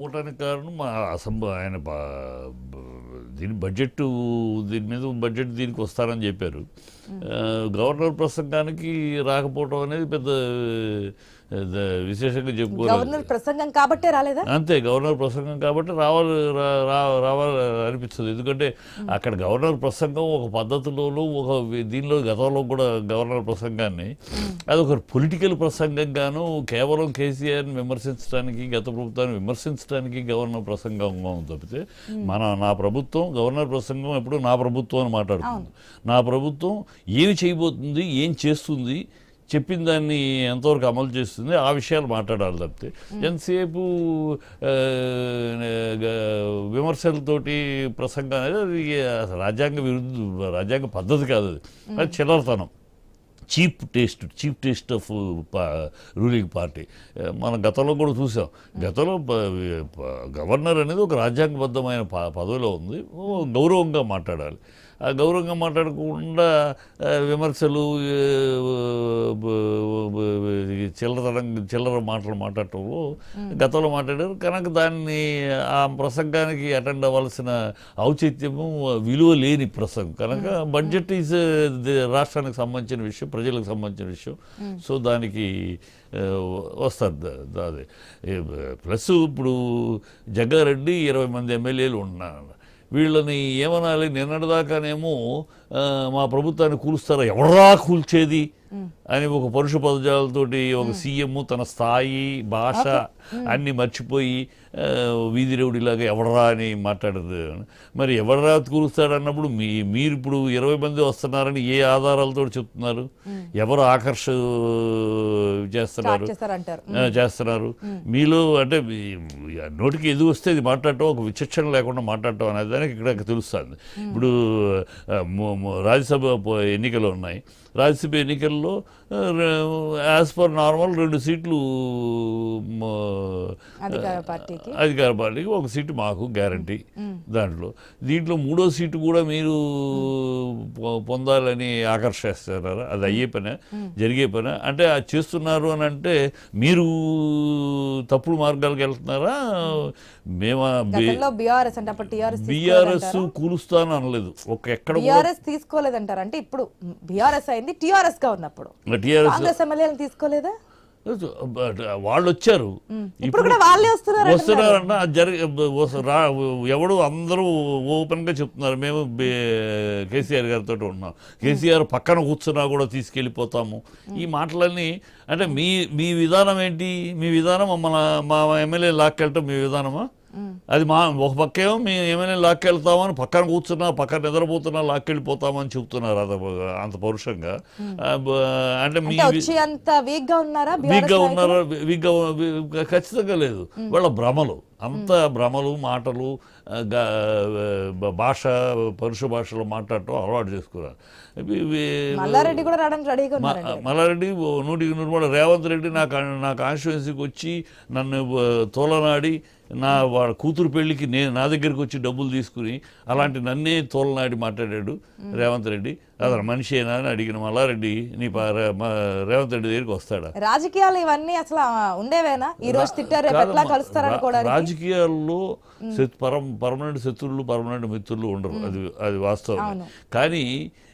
ఉండడానికి కారణం అసంభ ఆయన దీని బడ్జెట్ దీని మీద బడ్జెట్ దీనికి వస్తారని చెప్పారు. గవర్నర్ ప్రసంగానికి రాకపోవడం అనేది పెద్ద విశేషంగా చెప్పుకోవాలి. ప్రసంగం కాబట్టే రాలేదా? అంతే గవర్నర్ ప్రసంగం కాబట్టి రావాలి రావాలి అనిపిస్తుంది. ఎందుకంటే అక్కడ గవర్నర్ ప్రసంగం ఒక పద్ధతిలోనూ ఒక దీనిలో గతంలో కూడా గవర్నర్ ప్రసంగాన్ని అది ఒక పొలిటికల్ ప్రసంగంగాను కేవలం కేసీఆర్ని విమర్శించడానికి గత ప్రభుత్వాన్ని విమర్శించడానికి గవర్నర్ ప్రసంగంగా ఉంది తప్పితే మన నా ప్రభుత్వం గవర్నర్ ప్రసంగం ఎప్పుడు నా ప్రభుత్వం అని మాట్లాడుతుంది. నా ప్రభుత్వం ఏమి చేయబోతుంది ఏం చేస్తుంది చెప్పిన దాన్ని ఎంతవరకు అమలు చేస్తుంది ఆ విషయాలు మాట్లాడాలి తప్పితే. ఎంతసేపు విమర్శలతోటి ప్రసంగం అనేది అది రాజ్యాంగ విరుద్ధ రాజ్యాంగ పద్ధతి కాదు అది. అది చిల్లరతనం. Cheap taste cheap taste of ruling party. మనం గతంలో కూడా చూసాం. గతంలో గవర్నర్ అనేది ఒక రాజ్యాంగబద్ధమైన పదవిలో ఉంది. గౌరవంగా మాట్లాడాలి. గౌరవంగా మాట్లాడకుండా విమర్శలు చిల్లరతనం చిల్లర మాటలు మాట్లాడటంలో గతంలో మాట్లాడారు. కనుక దాన్ని ఆ ప్రసంగానికి అటెండ్ అవ్వాల్సిన ఔచిత్యము విలువ లేని ప్రసంగం. కనుక బడ్జెట్ ఈజ్ రాష్ట్రానికి సంబంధించిన విషయం ప్రజలకు సంబంధించిన విషయం. సో దానికి ఆ, వస్తారు ద- ద- అదే. ప్లస్ ఇప్పుడు జగ్గారెడ్డి ఇరవై మంది ఎమ్మెల్యేలు ఉన్నారు. వీళ్ళని ఏమనాలి? నిన్నటిదాకానేమో మా ప్రభుత్వాన్ని కూలుస్తారా? ఎవరా కూల్చేది? అని ఒక పరుష పదజాలతోటి ఒక సీఎం తన స్థాయి భాష అన్ని మర్చిపోయి ఆ, వీధి రౌడీలాగా ఎవడరా అని మాట్లాడదు. మరి ఎవడరా కూలుస్తాడు అన్నప్పుడు మీ మీరు ఇప్పుడు ఇరవై మంది వస్తున్నారని ఏ ఆధారాలతో చెప్తున్నారు? ఎవరు ఆకర్ష చేస్తున్నారు? చేస్తున్నారు. మీలో అంటే నోటికి ఎదు వస్తే ఇది మాట్లాడటం ఒక విచక్షణ లేకుండా మాట్లాడటం అనేది దానికి ఇక్కడ తెలుస్తుంది. ఇప్పుడు రాజ్యసభ ఎన్నికలు ఉన్నాయి. రాజ్యసభ ఎన్నికల్లో యాజ్ పర్ నార్మల్ రెండు సీట్లు అధికార పార్టీకి. ఒక సీటు మాకు గ్యారంటీ దాంట్లో. దీంట్లో మూడో సీటు కూడా మీరు పొందాలని ఆకర్షిస్తున్నారు? అది అయ్యే పనే జరిగే పనే. అంటే అది చేస్తున్నారు అని అంటే మీరు తప్పుడు మార్గాలకు వెళ్తున్నారా? మేము బీఆర్ఎస్ అంటే అప్పుడు టీఆర్ఎస్ బీఆర్ఎస్ కూలుస్తాను అనలేదు ఒక ఎక్కడ తీసుకోలేదంటారు? అంటే ఇప్పుడు బీఆర్ఎస్ అయింది టీఆర్ఎస్గా ఉన్నప్పుడు కాంగ్రెస్ ఎమ్మెల్యేలను తీసుకోలేదా? వాళ్ళు వచ్చారు. ఇప్పుడు కూడా వాళ్ళే వస్తున్నారు వస్తున్నారన్న ఎవడు అందరూ ఓపెన్గా చెప్తున్నారు. మేము కేసీఆర్ గారితో ఉన్నాం. కేసీఆర్ పక్కన కూర్చున్నా కూడా తీసుకెళ్ళిపోతాము. ఈ మాటలన్నీ అంటే మీ మీ విధానం ఏంటి? మీ విధానం మన మా ఎమ్మెల్యే లాక్కెళ్ళటం మీ విధానమా? అది మా ఒక పక్కేమో మీ ఎమ్మెల్యే లాక్కెళ్తామని పక్కన కూర్చున్నా పక్కన నిద్రపోతున్నా లాక్కెళ్ళిపోతామని చెప్తున్నారు అంత అంత పౌరుషంగా. బ- అంటే మీ వీక్గా ఉన్నారా వీక్గా ఖచ్చితంగా లేదు. వాళ్ళ భ్రమలు. అంత భ్రమలు మాటలు భాష పరుష భాషలో మాట్లాడటం అలవాటు చేసుకున్నారు. మల్లారెడ్డి కూడా రావడానికి రెడీగా మల్లారెడ్డి నూటికి నూరు రేవంత్ రెడ్డి నా కా- నా కాన్స్టిట్యున్సీకి వచ్చి నన్ను తోలనాడి నా వాళ్ళ కూతురు పెళ్ళికి నేను నా దగ్గరికి వచ్చి డబ్బులు తీసుకుని అలాంటి నన్నే తోలనాడి మాట్లాడాడు రేవంత్ రెడ్డి. అతను మనిషి అయినా అని అడిగిన మల్లారెడ్డి నీ రేవంత్ రెడ్డి దగ్గరికి వస్తాడా? రాజకీయాలు ఇవన్నీ అసలు ఉండేవేనా? ఈ రోజు తిట్టారు రాజకీయాల్లో పరం పర్మనెంట్ శత్రువులు పర్మనెంట్ మిత్రులు ఉండరు. అది అది వాస్తవం. కానీ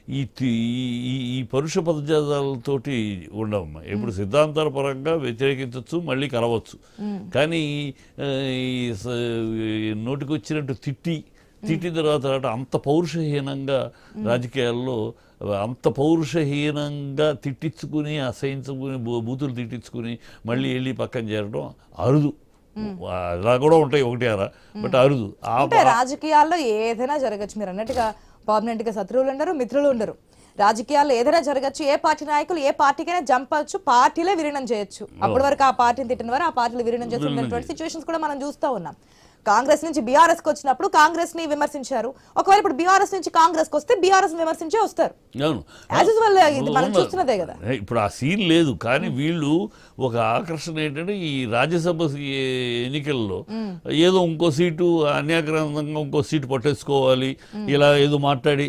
ఈ ఈ- పరుష పదజాతాలతోటి ఉండవమ్మా ఇప్పుడు సిద్ధాంతాల పరంగా వ్యతిరేకించవచ్చు మళ్ళీ కలవచ్చు. కానీ నోటికొచ్చినట్టు తిట్టి తిట్టిన తర్వాత అంత పౌరుషహీనంగా రాజకీయాల్లో అంత పౌరుషహీనంగా తిట్టించుకుని అసహించుకుని బూతులు తిట్టించుకుని మళ్ళీ వెళ్ళి పక్కన చేరడం అరుదు. అలా కూడా ఉంటాయి ఒకటి అరా బట్ అరుదు. రాజకీయాల్లో ఏదైనా జరగచ్చు. మీరు అన్నట్టుగా పర్మనెంట్గా శత్రువులు ఉండరు మిత్రులు ఉండరు. రాజకీయాల్లో ఏదైనా జరగచ్చు ఏ పార్టీ నాయకులు ఏ పార్టీకైనా జంప్ అవచ్చు పార్టీలే విలీనం చేయొచ్చు. అప్పటి వరకు ఆ పార్టీని తిట్టిన వారు ఆ పార్టీలు విలీనం చేస్తున్నటువంటి సిచ్యువేషన్స్ కూడా మనం చూస్తూ ఉన్నాం. కాంగ్రెస్ నుంచి బీఆర్ఎస్కి వచ్చినప్పుడు కాంగ్రెస్ని విమర్శించారు. ఒకవేళ ఇప్పుడు బీఆర్ఎస్ నుంచి కాంగ్రెస్కి వస్తే బీఆర్ఎస్ విమర్శించే వస్తారు. మనం చూస్తున్నదే కదా. ఇప్పుడు ఆ సీన్ లేదు. కానీ వీళ్ళు ఒక ఆకర్షణ ఏంటంటే ఈ రాజ్యసభ ఎన్నికల్లో ఏదో ఇంకో సీటు అన్యాక్రాంతంగా ఇంకో సీటు పట్టేసుకోవాలి. ఇలా ఏదో మాట్లాడి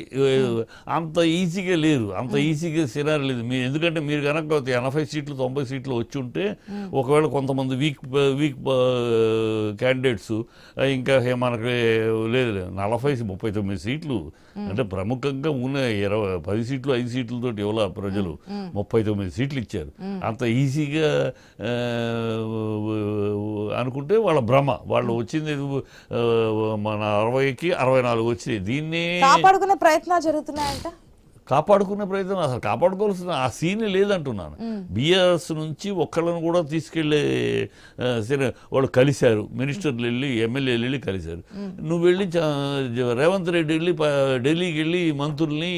అంత ఈజీగా లేదు. అంత ఈజీగా సినారి లేదు. మీరు ఎందుకంటే మీరు కనుక ఎనభై సీట్లు తొంభై సీట్లు వచ్చి ఉంటే ఒకవేళ కొంతమంది వీక్ వీక్ క్యాండిడేట్స్ ఇంకా మనకి లేదు నలభై ముప్పై తొమ్మిది సీట్లు. అంటే ప్రముఖంగా ఉన్న ఇరవై పది సీట్లు ఐదు సీట్లతో ఇవ్వాల ప్రజలు? ముప్పై తొమ్మిది సీట్లు ఇచ్చారు. అంత ఈజీగా అనుకుంటే వాళ్ళ భ్రమ. వాళ్ళు వచ్చింది మన అరవైకి అరవై నాలుగు వచ్చినాయి. దీన్ని కాపాడుకునే ప్రయత్నాలు జరుగుతున్నాయంట? కాపాడుకునే ప్రయత్నం అసలు కాపాడుకోవాల్సిన ఆ సీన్ లేదంటున్నాను. బీఆర్ఎస్ నుంచి ఒక్కళ్ళని కూడా తీసుకెళ్ళే ఆ, సరే వాళ్ళు కలిశారు. మినిస్టర్లు వెళ్ళి ఎమ్మెల్యేలు వెళ్ళి కలిశారు. నువ్వు వెళ్ళి రేవంత్ రెడ్డి వెళ్ళి ఢిల్లీకి వెళ్ళి మంత్రుల్ని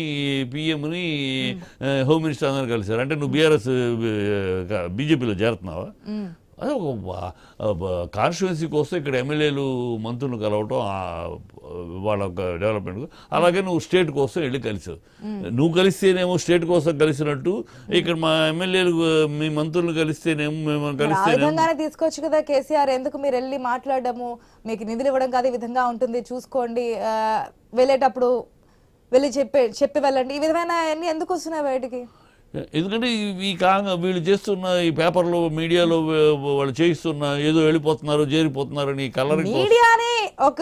పిఎంని హోమ్ మినిస్టర్ అందరూ కలిశారు. అంటే నువ్వు బీఆర్ఎస్ బీజేపీలో చేరుతున్నావా? అదే ఒక కాన్స్టిట్యున్సీ కోసం ఇక్కడ ఎమ్మెల్యేలు మంత్రులు కలవటం వాళ్ళ డెవలప్మెంట్ అలాగే నువ్వు స్టేట్ కోసం వెళ్ళి కలిసావు. నువ్వు కలిస్తేనేమో స్టేట్ కోసం కలిసినట్టు ఇక్కడ మా ఎమ్మెల్యేలు మీ మంత్రులు కలిస్తేనేమో మేము విధంగానే తీసుకోవచ్చు కదా కేసీఆర్ ఎందుకు మీరు వెళ్ళి మాట్లాడము మీకు నిధులు ఇవ్వడం కాదు ఈ విధంగా ఉంటుంది చూసుకోండి వెళ్ళేటప్పుడు వెళ్ళి చెప్పే చెప్పి వెళ్ళండి. ఈ విధమైన ఎందుకు వస్తున్నాయి బయటికి? ఎందుకంటే ఈ- ఈ వీళ్ళు చేస్తున్న ఈ పేపర్లో మీడియాలో వాళ్ళు చేయిస్తున్న ఏదో వెళ్ళిపోతున్నారు చేరిపోతున్నారని కలరింగ్ మీడియానే ఒక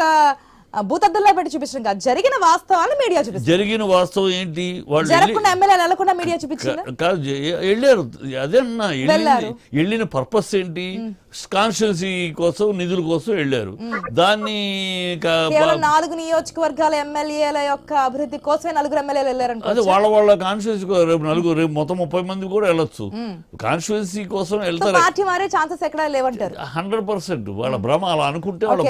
భూతద్దుల్లో పెట్టి చూపించడం కాదు జరిగిన వాస్తవాన్ని మీడియా చూపిస్తుంది. జరిగిన వాస్తవం ఏంటి? వాళ్ళు వెళ్ళి- జరగకుండా ఎమ్మెల్యేలు వెళ్ళకుండా మీడియా కాదు వెళ్ళారు. అదే వెళ్ళారు. వెళ్ళిన పర్పస్ ఏంటి? కాన్స్టిట్యున్సీ కోసం నిధుల కోసం వెళ్ళారు. దాన్ని నాలుగు నియోజకవర్గాల ఎమ్మెల్యేల యొక్క అభివృద్ధి కోసమే నలుగురు ఎమ్మెల్యేలు వెళ్ళారనుకో అదే వాళ్ళ వాళ్ళ కాన్స్టిట్యున్సీ రేపు నలుగురు రేపు మొత్తం ముప్పై మంది కూడా వెళ్ళొచ్చు. కాన్స్టిట్యున్సీ కోసం వెళ్తారు. పార్టీ మారే ఛాన్సెస్ ఎక్కడా లేవంటారు. Hundred percent. వాళ్ళ భ్రమ అలా అనుకుంటే వాళ్ళ.